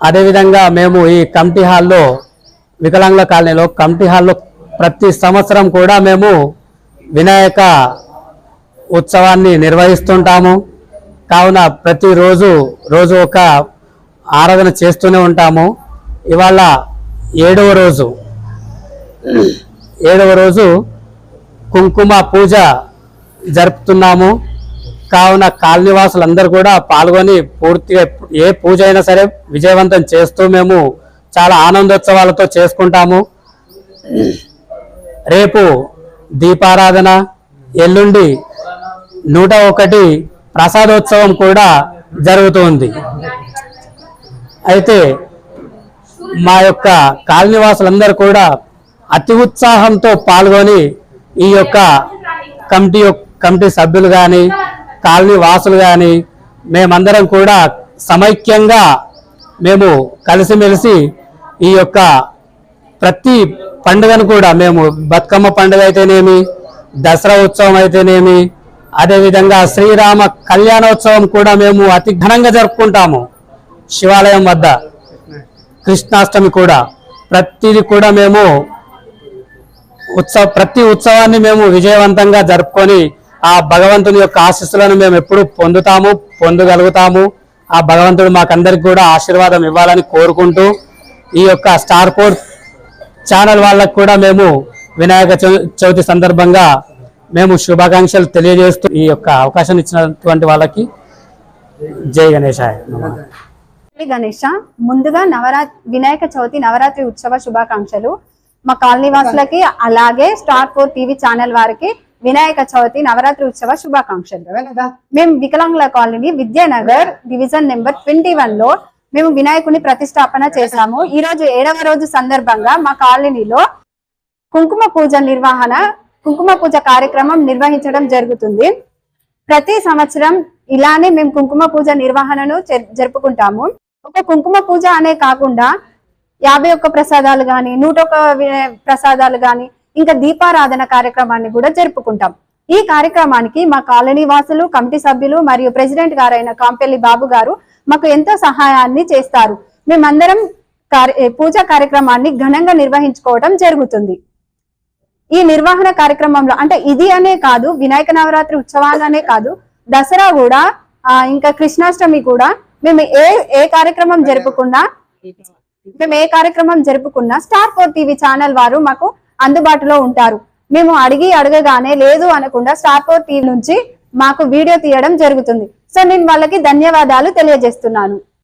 అదేవిధంగా మేము ఈ కమిటీ హాల్లో వికలాంగుల కాలనీలో కమిటీ హాల్లో ప్రతి సంవత్సరం కూడా మేము వినాయక ఉత్సవాన్ని నిర్వహిస్తుంటాము. కావున ప్రతిరోజు రోజు ఒక ఆరాధన చేస్తూనే ఉంటాము. ఇవాళ ఏడవ రోజు. ఏడవ రోజు కుంకుమ పూజ జరుపుతున్నాము. కావున కాలనీవాసులందరూ కూడా పాల్గొని పూర్తిగా ఏ పూజ అయినా సరే విజయవంతం చేస్తూ మేము చాలా ఆనందోత్సవాలతో చేసుకుంటాము. రేపు దీపారాధన ఎల్లుండి నూట ఒకటి ప్రసాదోత్సవం కూడా జరుగుతుంది. అయితే మా యొక్క కాలనీవాసులందరూ కూడా అతి ఉత్సాహంతో పాల్గొని ఈ యొక్క కమిటీ యొక్క- కమిటీ సభ్యులు కానీ కాలనీ వాసులు కానీ మేమందరం కూడా సమైక్యంగా మేము కలిసిమెలిసి ఈ యొక్క ప్రతి పండుగను కూడా మేము బతుకమ్మ పండుగ అయితేనేమి దసరా ఉత్సవం అయితేనేమి అదేవిధంగా శ్రీరామ కళ్యాణోత్సవం కూడా మేము అతి ఘనంగా జరుపుకుంటాము శివాలయం వద్ద. కృష్ణాష్టమి కూడా ప్రతిది కూడా మేము ఉత్సవ ప్రతి ఉత్సవాన్ని మేము విజయవంతంగా జరుపుకొని ఆ భగవంతుని యొక్క ఆశస్సులను మేము ఎప్పుడు పొందుతాము పొందగలుగుతాము. ఆ భగవంతుడు మాకందరికి కూడా ఆశీర్వాదం ఇవ్వాలని కోరుకుంటూ ఈ యొక్క స్టార్ కోడ్ ఛానల్ వాళ్ళకు కూడా మేము వినాయక చవి- చవితి సందర్భంగా మేము శుభాకాంక్షలు తెలియజేస్తూ ఈ యొక్క అవకాశం ఇచ్చినటువంటి వాళ్ళకి జై గణేశాయ గణేష. ముందుగా నవరాత్రి వినాయక చవితి నవరాత్రి ఉత్సవ శుభాకాంక్షలు. మా కాలనీ వాసులకి అలాగే స్టార్ ఫోర్ టీవీ ఛానల్ వారికి వినాయక చవితి నవరాత్రి ఉత్సవ శుభాకాంక్షలు. మేము వికలాంగుల colony Vidyanagar division number twenty వన్లో మేము వినాయకుని ప్రతిష్టాపన చేశాము. ఈ రోజు ఏడవ రోజు సందర్భంగా మా కాలనీలో కుంకుమ పూజ నిర్వహణ కుంకుమ పూజ కార్యక్రమం నిర్వహించడం జరుగుతుంది. ప్రతి సంవత్సరం ఇలానే మేము కుంకుమ పూజ నిర్వహణను జరుపుకుంటాము. ఒక కుంకుమ పూజ అనే కాకుండా యాభై ఒక్క ప్రసాదాలు గాని నూట ఒక ప్రసాదాలు గాని ఇంకా దీపారాధన కార్యక్రమాన్ని కూడా జరుపుకుంటాం. ఈ కార్యక్రమానికి మా కాలనీ వాసులు కమిటీ సభ్యులు మరియు ప్రెసిడెంట్ గారైన కాంపెల్లి బాబు గారు మాకు ఎంతో సహాయాన్ని చేస్తారు. మేమందరం కార్య- పూజా కార్యక్రమాన్ని ఘనంగా నిర్వహించుకోవడం జరుగుతుంది. ఈ నిర్వహణ కార్యక్రమంలో అంటే ఇది అనే కాదు వినాయక నవరాత్రి ఉత్సవాలనే కాదు దసరా కూడా ఇంకా కృష్ణాష్టమి కూడా మేము ఏ ఏ కార్యక్రమం జరుపుకున్నా మేము ఏ కార్యక్రమం జరుపుకున్నా స్టార్ ఫోర్ టీవీ ఛానల్ వారు మాకు అందుబాటులో ఉంటారు. మేము అడిగి అడగగానే లేదు అనకుండా స్టార్ ఫోర్ టీవీ నుంచి మాకు వీడియో తీయడం జరుగుతుంది. సో నేను వాళ్ళకి ధన్యవాదాలు తెలియజేస్తున్నాను.